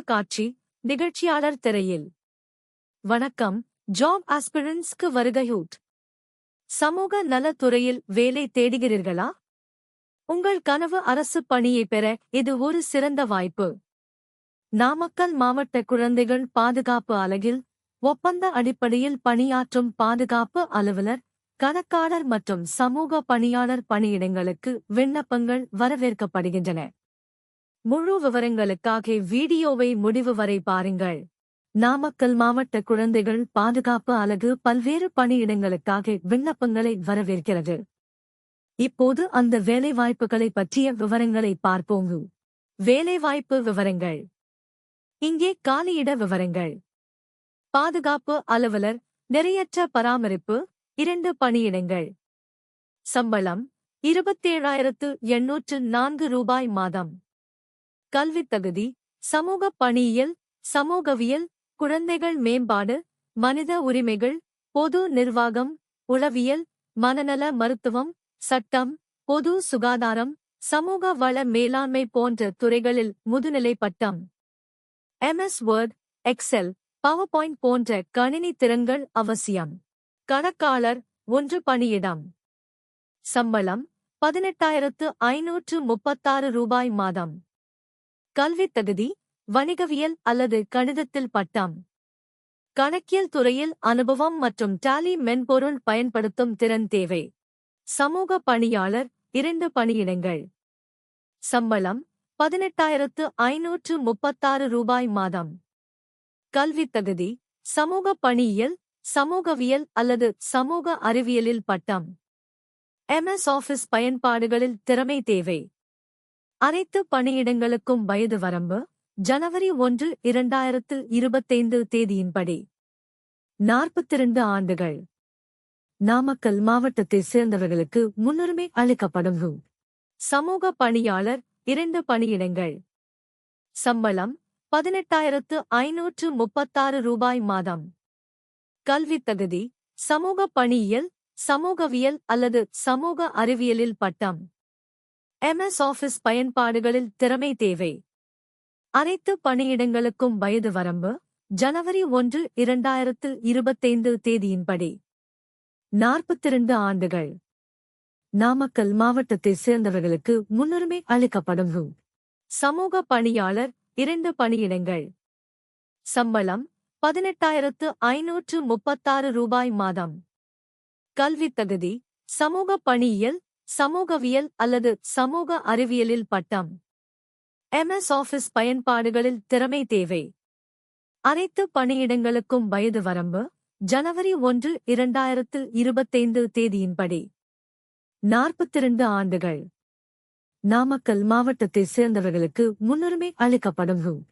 காட்சி நிகழ்ச்சியாளர் திரையில். வணக்கம் ஜாப் ஆஸ்பிரன்ஸ்க்கு வருகையூட். சமூக நலத்துறையில் வேலை தேடுகிறீர்களா? உங்கள் கனவு அரசு பணியை பெற இது ஒரு சிறந்த வாய்ப்பு. நாமக்கல் மாவட்ட குழந்தைகள் பாதுகாப்பு அலகில் ஒப்பந்த அடிப்படையில் பணியாற்றும் பாதுகாப்பு அலுவலர் கணக்காளர் மற்றும் சமூக பணியாளர் பணியிடங்களுக்கு விண்ணப்பங்கள் வரவேற்கப்படுகின்றன. முழு விவரங்களுக்காக வீடியோவை முடிவு வரை பாருங்கள். நாமக்கல் மாவட்ட குழந்தைகள் பாதுகாப்பு அலகு பல்வேறு பணியிடங்களுக்காக விண்ணப்பங்களை வரவேற்கிறது. இப்போது அந்த வேலைவாய்ப்புகளை பற்றிய விவரங்களை பார்ப்போம். வேலைவாய்ப்பு விவரங்கள். இங்கே காலியிட விவரங்கள். பாதுகாப்பு அலுவலர் நிறையற்ற பராமரிப்பு இரண்டு பணியிடங்கள். சம்பளம் இருபத்தேழாயிரத்து எண்ணூற்று நான்கு ரூபாய் மாதம். கல்வித் தகுதி சமூக பணியியல் சமூகவியல் குழந்தைகள் மேம்பாடு மனித உரிமைகள் பொது நிர்வாகம் உளவியல் மனநல மருத்துவம் சட்டம் பொது சுகாதாரம் சமூக வள மேலாண்மை போன்ற துறைகளில் முதுநிலை பட்டம். MS Word Excel PowerPoint போன்ற கணினி திறன்கள் அவசியம். கணக்காளர் ஒன்று பணியிடம். சம்பளம் பதினெட்டாயிரத்து ஐநூற்று முப்பத்தாறு ரூபாய் மாதம். கல்வித் தகுதி வணிகவியல் அல்லது கணிதத்தில் பட்டம். கணக்கியல் துறையில் அனுபவம் மற்றும் டாலி மென்பொருள் பயன்படுத்தும் திறன் தேவை. சமூக பணியாளர் இரண்டு பணியிடங்கள். சம்பளம் பதினெட்டாயிரத்து ஐநூற்று முப்பத்தாறு ரூபாய் மாதம். கல்வித் தகுதி சமூக பணியியல் சமூகவியல் அல்லது சமூக அறிவியலில் பட்டம். எம்எஸ் ஆஃபீஸ் பயன்பாடுகளில் திறமை தேவை. அனைத்து பணியிடங்களுக்கும் வயது வரம்பு ஜனவரி ஒன்று இரண்டாயிரத்து இருபத்தைந்து தேதியின்படி. நாற்பத்திரண்டு ஆண்டுகள். நாமக்கல் மாவட்டத்தைச் சேர்ந்தவர்களுக்கு முன்னுரிமை அளிக்கப்படும் சமூக பணியாளர் இரண்டு பணியிடங்கள். சம்பளம் பதினெட்டாயிரத்து ஐநூற்று முப்பத்தாறு ரூபாய் மாதம். கல்வித் தகுதி சமூக பணியியல் சமூகவியல் அல்லது சமூக அறிவியலில் பட்டம். எம்எஸ் ஆஃபீஸ் பயன்பாடுகளில் திறமை தேவை. அனைத்து பணியிடங்களுக்கும் வயது வரம்பு ஜனவரி ஒன்று இரண்டாயிரத்து இருபத்தைந்து தேதியின்படி. நாற்பத்திரண்டு ஆண்டுகள். நாமக்கல் மாவட்டத்தைச் சேர்ந்தவர்களுக்கு முன்னுரிமை அளிக்கப்படும் சமூக பணியாளர் இரண்டு பணியிடங்கள். சம்பளம் பதினெட்டாயிரத்து ஐநூற்று முப்பத்தாறு ரூபாய் மாதம். கல்வித் தகுதி சமூக பணியியல் சமூகவியல் அல்லது சமூக அறிவியலில் பட்டம். எம்எஸ் ஆஃபீஸ் பயன்பாடுகளில் திறமை தேவை. அனைத்து பணியிடங்களுக்கும் வயது வரம்பு ஜனவரி ஒன்று இரண்டாயிரத்து இருபத்தைந்து தேதியின்படி. நாற்பத்திரண்டு ஆண்டுகள். நாமக்கல் மாவட்டத்தைச் சேர்ந்தவர்களுக்கு முன்னுரிமை அளிக்கப்படும்.